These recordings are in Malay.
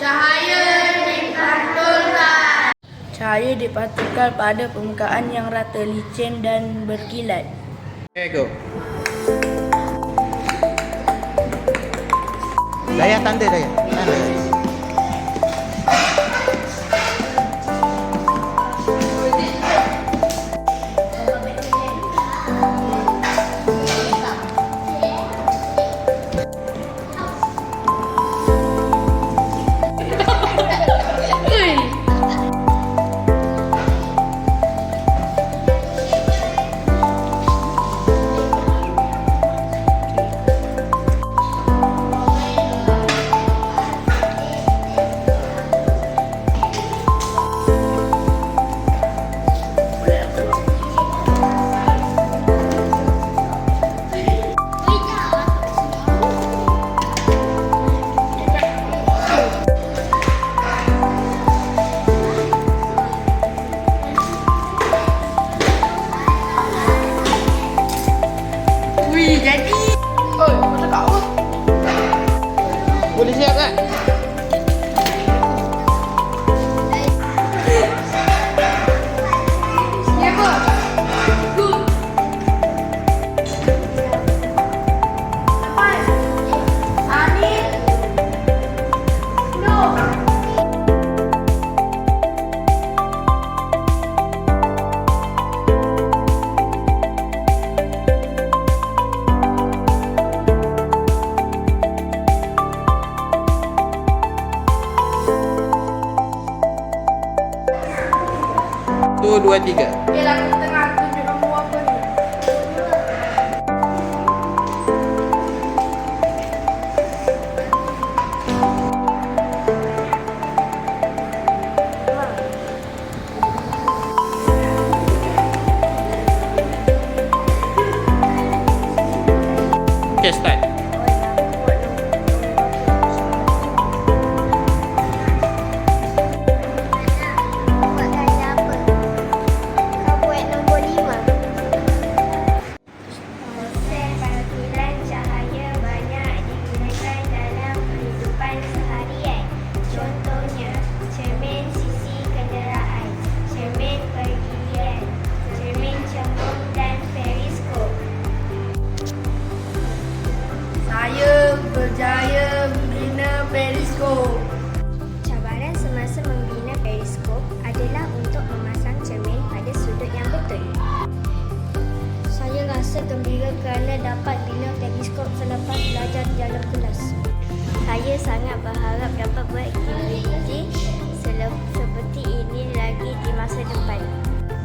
Cahaya dipantulkan. Cahaya dipantulkan pada permukaan yang rata licin dan berkilat. Okay, go. Daya tanda daya. đi chạy đi ôi nó đau quá đi xe đấy Dua, tiga. Eh, lagu tengah tunjuk nombor apa ni? Okay, start. Rasa gembira kerana dapat bina periskop selepas belajar di dalam kelas. Saya sangat berharap dapat beraktiviti sele- seperti ini lagi di masa depan.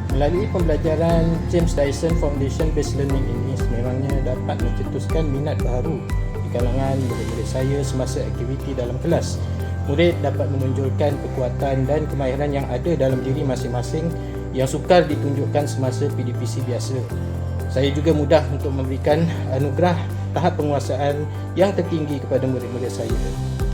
Melalui pembelajaran James Dyson Foundation Based Learning ini sememangnya dapat mencetuskan minat baru di kalangan murid-murid saya semasa aktiviti dalam kelas. Murid dapat menunjukkan kekuatan dan kemahiran yang ada dalam diri masing-masing yang sukar ditunjukkan semasa PDPC biasa. Saya juga mudah untuk memberikan anugerah tahap penguasaan yang tertinggi kepada murid-murid saya.